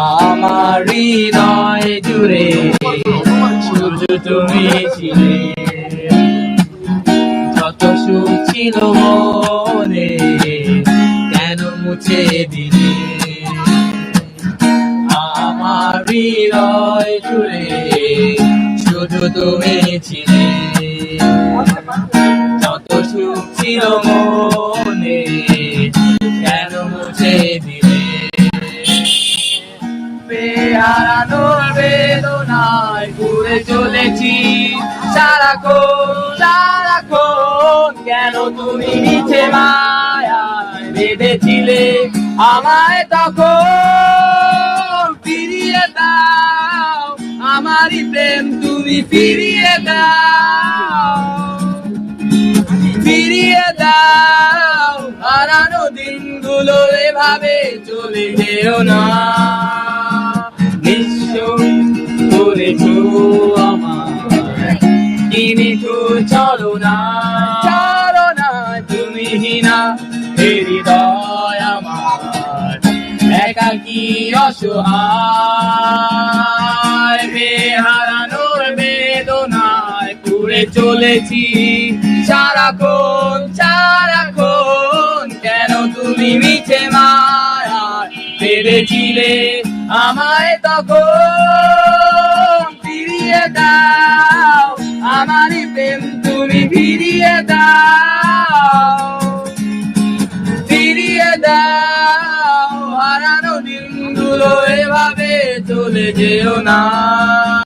আমার হৃদয় জুড়ে শুধু তুমি ছিলে। যত সুখ ছিল মনে, কেন মুছে দিলে? আমার হৃদয় জুড়ে শুধু তুমি ছিলে। যত সুখ ছিল মনে বেহারানোর বেদনায় ঘুরে চলেছি। সারাক্ষণ সারাক্ষণ কেন তুমি মিছে মায়ায় বেঁধেছিলে? আমায় তখন ফিরিয়ে দাও, আমারই প্রেম তুমি ফিরিয়ে দাও। ফিরিয়ে দাও, হারানো দিনগুলো এভাবে চলে যেও না। করেছ আমার কিনিঠু চলো না চলো না তুমি হিনা হৃদয় আমার। একাকি অসহায় বেহারানোর বেদনায় পুড়ে চলেছি। সারাক্ষণ সারাক্ষণ কেন তুমি মিছে মায়া পেরেছিলে আমায় তখন? ফিরিয়ে দাও। আমারই প্রেম তুমি ফিরিয়ে দাও। ফিরিয়ে দাও। হারানো দিনগুলো এভাবে চলে যেও না।